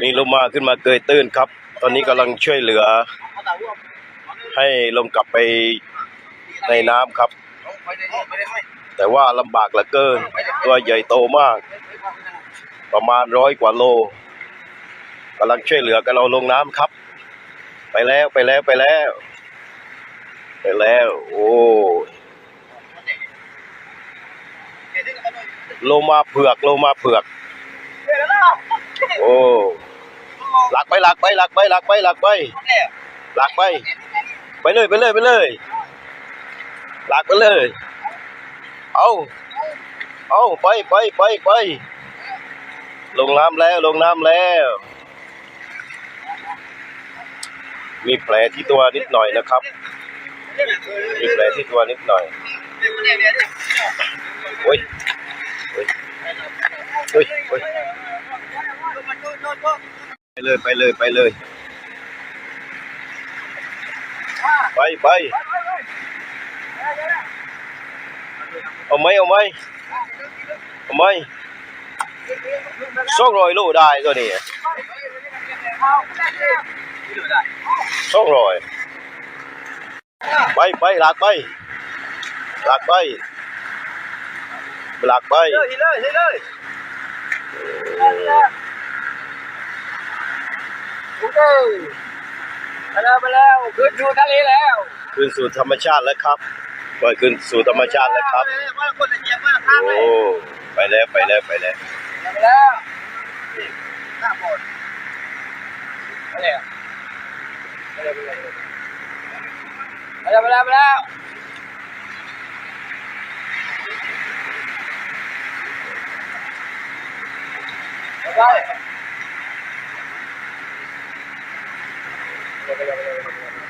นี่ลงมาขึ้นมาเกยตื้นครับ ตอนนี้กำลังช่วยเหลือ ให้ลงกลับไปในน้ำครับ แต่ว่าลำบากเหลือเกิน ตัวใหญ่โตมาก ประมาณร้อยกว่าโลกำลังช่วยเหลือกันเราลงน้ำครับ ไปแล้วไปแล้วไปแล้ว ไปแล้ว โอ้โลมาเผือกโลมาเผือก โอ้หลักไปหลักไปหลักไปหลักไปหลักไปหลักไป ไปเลยไปเลยไปเลย หลักไปเลย เอาเอาไปไปไปไปลงน้ำแล้วลงน้ำแล้ว มีแผลที่ตัวนิดหน่อยนะครับ มีแผลที่ตัวนิดหน่อยโอ้ยโอ้ยโอ้ยโอ้ย ไปเลยไปเลยไปเลย ไปไปเอาไหมเอาไหมเอาไหมสองร้อยโลได้ตัวนี้สองร้อยไปไปหลักไปหลักไปหลักไปเลยเลยเลย โอเคไปแล้วไปแล้วขึ้นสู่ทะเลแล้วคืนสู่ธรรมชาติแล้วครับปล่อยคืนสู่ธรรมชาติแล้วครับ ว่าคนละเอียดมากข้างโอ้เลยไปแล้วไปแล้วไปแล้วไปแล้วข้ามหมดไปแล้วไปแล้วไปแล้วไปแล้วไปแล้วไปแล้ว যাবে যাবে যাবে